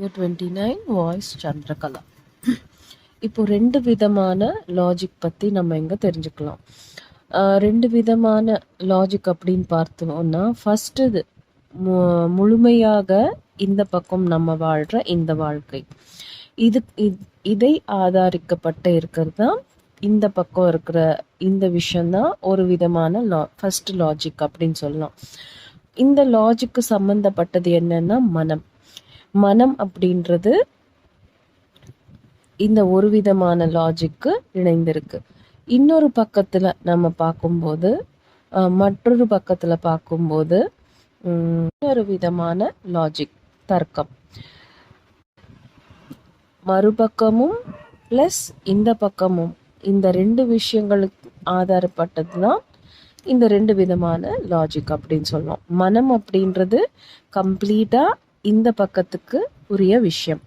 Twenty nine voice Chandrakala இப்போ ரெண்டு விதமான லாஜிக் பற்றி நம்ம இங்கே தெரிஞ்சுக்கலாம். ஆஹ் ரெண்டு விதமான லாஜிக் அப்படின்னு பார்த்தோம்னா ஃபஸ்ட்டு இது மு- முழுமையாக இந்த பக்கம் நம்ம வாழ்கிற இந்த வாழ்க்கை. இது இதை ஆதாரிக்கப்பட்டு இருக்கிறது? தான் இந்த பக்கம் இருக்கிற இந்த விஷயந்தான் ஒரு விதமான லா ஃபர்ஸ்ட் லாஜிக் அப்படின்னு சொல்லலாம். இந்த லாஜிக்கு சம்மந்தப்பட்டது என்னன்னா மனம். மனம் அப்படின்றது இந்த ஒரு விதமான லாஜிக்கு இணைந்திருக்கு. இன்னொரு பக்கத்துல நம்ம பார்க்கும்போது மற்றொரு பக்கத்துல பார்க்கும்போது இன்னொரு விதமான லாஜிக் தர்க்கம். மறுபக்கமும் ப்ளஸ் இந்த பக்கமும் இந்த ரெண்டு விஷயங்களுக்கு ஆதாரப்பட்டது தான் இந்த ரெண்டு விதமான லாஜிக் அப்படின்னு சொல்லுவோம் மனம் அப்படின்றது கம்ப்ளீட்டா இந்த பக்கத்துக்கு உரிய விஷயம்.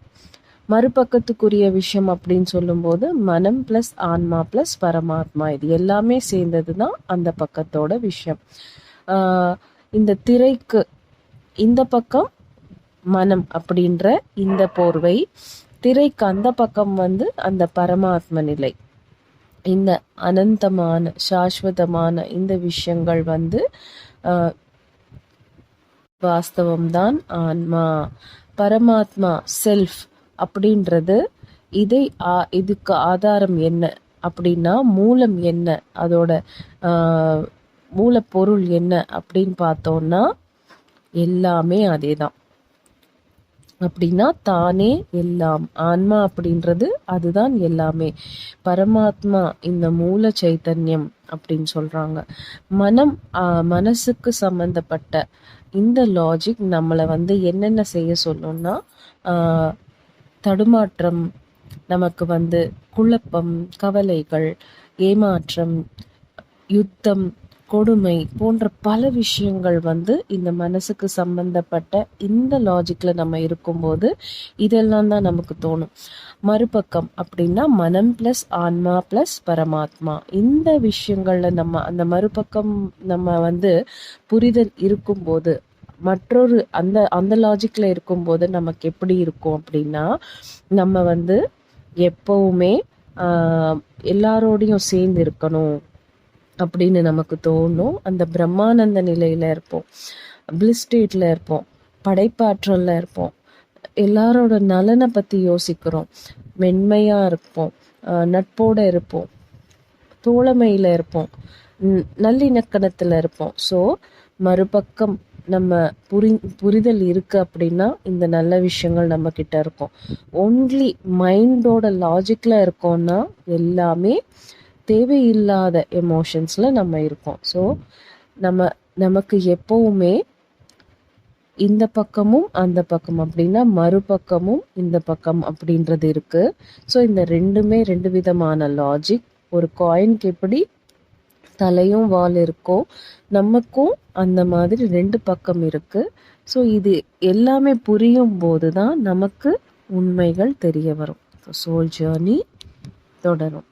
மறுபக்கத்துக்குரிய விஷயம் அப்படின்னு சொல்லும்போது மனம் ப்ளஸ் ஆன்மா ப்ளஸ் பரமாத்மா. இது எல்லாமே சேர்ந்தது தான் அந்த பக்கத்தோட விஷயம். இந்த திரைக்கு இந்த பக்கம் மனம் அப்படின்ற இந்த போர்வை திரைக்கு அந்த பக்கம் வந்து அந்த பரமாத்ம நிலை. இந்த அனந்தமான சாஸ்வதமான இந்த விஷயங்கள் வந்து வாஸ்தவம்தான் ஆன்மா. பரமாத்மா செல்ஃப் அப்படின்றது இதை ஆ- இதுக்கு ஆதாரம் என்ன அப்படின்னா மூலம் என்ன அதோட மூலப்பொருள் என்ன அப்படின்னு பார்த்தோம்னா எல்லாமே அதே தான் அப்படின்னா தானே எல்லாம். ஆன்மா அப்படின்றது அதுதான் எல்லாமே. பரமாத்மா இந்த மூல சைத்தன்யம் அப்படின்னு சொல்றாங்க. மனம் மனசுக்கு சம்பந்தப்பட்ட இந்த லாஜிக் நம்மளை வந்து என்னென்ன செய்ய சொல்லணும்னா தடுமாற்றம் நமக்கு வந்து குழப்பம் கவலைகள் ஏமாற்றம் யுத்தம் கொடுமை போன்ற பல விஷயங்கள் வந்து இந்த மனசுக்கு சம்பந்தப்பட்ட இந்த லாஜிக்கில் நம்ம இருக்கும்போது இதெல்லாம் தான் நமக்கு தோணும். மறுபக்கம் அப்படின்னா மனம் ப்ளஸ் ஆன்மா ப்ளஸ் பரமாத்மா. இந்த விஷயங்களில் நம்ம அந்த மறுபக்கம் நம்ம வந்து புரிதல் இருக்கும்போது மற்றொரு அந்த அந்த லாஜிக்கில் இருக்கும்போது நமக்கு எப்படி இருக்கும் அப்படின்னா நம்ம வந்து எப்போவுமே எல்லாரோடையும் சேர்ந்து இருக்கணும். அப்படின்னு நமக்கு தோணும். அந்த பிரம்மானந்த நிலையில இருப்போம். பிளிஸ் இருப்போம். படைப்பாற்றல்ல இருப்போம். எல்லாரோட நலனை பத்தி யோசிக்கிறோம். மென்மையா இருப்போம். நட்போட இருப்போம். தோழமையில இருப்போம். நல்லிணக்கணத்தில் நல்லிணக்கணத்துல இருப்போம். ஸோ மறுபக்கம் நம்ம புரி புரிதல் இருக்கு அப்படின்னா இந்த நல்ல விஷயங்கள் நம்ம கிட்ட இருக்கும். ஒன்லி மைண்டோட லாஜிக்ல இருக்கோம்னா எல்லாமே தேவையில்லாத எமோஷன்ஸில் நம்ம இருக்கோம். ஸோ நம்ம நமக்கு எப்போவுமே இந்த பக்கமும் அந்த பக்கம் அப்படின்னா மறுபக்கமும் இந்த பக்கம் அப்படின்றது இருக்குது ஸோ இந்த ரெண்டுமே ரெண்டு விதமான லாஜிக் ஒரு காயின்க்கு எப்படி தலையும் வால் இருக்கோ நமக்கும் அந்த மாதிரி ரெண்டு பக்கம் இருக்குது ஸோ இது எல்லாமே புரியும் போது தான் நமக்கு உண்மைகள் தெரிய வரும். சோல் ஜேர்னி தொடரும்.